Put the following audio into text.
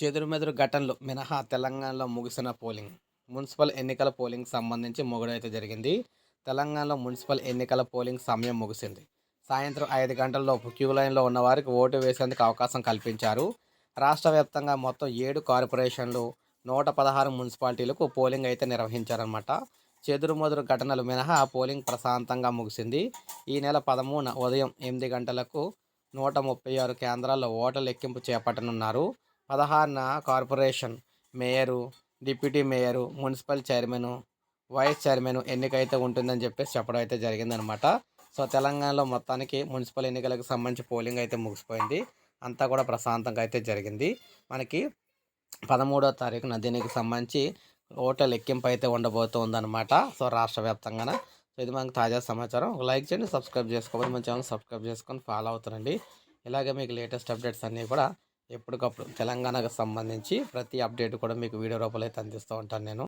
చెదురుమెదురు ఘటనలు మినహా తెలంగాణలో ముగిసిన పోలింగ్. మున్సిపల్ ఎన్నికల పోలింగ్ సంబంధించి మొగుడైతే జరిగింది. తెలంగాణలో మున్సిపల్ ఎన్నికల పోలింగ్ సమయం ముగిసింది. సాయంత్రం ఐదు గంటల్లోపు క్యూ లైన్లో ఉన్న వారికి ఓటు వేసేందుకు అవకాశం కల్పించారు. రాష్ట్ర వ్యాప్తంగా మొత్తం ఏడు కార్పొరేషన్లు నూట పదహారు మున్సిపాలిటీలకు పోలింగ్ అయితే నిర్వహించారనమాట చెదురుమదురు ఘటనలు మినహా పోలింగ్ ప్రశాంతంగా ముగిసింది. ఈ నెల పదమూడున ఉదయం ఎనిమిది గంటలకు నూట ముప్పై ఆరు కేంద్రాల్లో ఓట్ల లెక్కింపు చేపట్టనున్నారు. పదహారున corporation mayor deputy mayor municipal chairman vice chairman ఎన్నిక అయితే ఉంటుందని చెప్పేసి చెప్పడం అయితే జరిగిందనమాట. సో తెలంగాణలో మొత్తానికి మున్సిపల్ ఎన్నికలకు సంబంధించి పోలింగ్ అయితే ముగిసిపోయింది. అంతా కూడా ప్రశాంతంగా అయితే జరిగింది. మనకి పదమూడో తారీఖున దీనికి సంబంధించి ఓట్ల లెక్కింపు అయితే ఉండబోతుందన్నమాట సో రాష్ట్ర వ్యాప్తంగా సో ఇది మనకు తాజా సమాచారం. ఒక లైక్ చేయండి సబ్స్క్రైబ్ చేసుకోవాలి మన ఛానల్ సబ్స్క్రైబ్ చేసుకొని ఫాలో అవుతారండి. ఇలాగే మీకు లేటెస్ట్ అప్డేట్స్ అన్నీ కూడా ఎప్పటికప్పుడు తెలంగాణకు సంబంధించి ప్రతి అప్డేట్ కూడా మీకు వీడియో రూపంలో అయితే అందిస్తూ ఉంటాను నేను.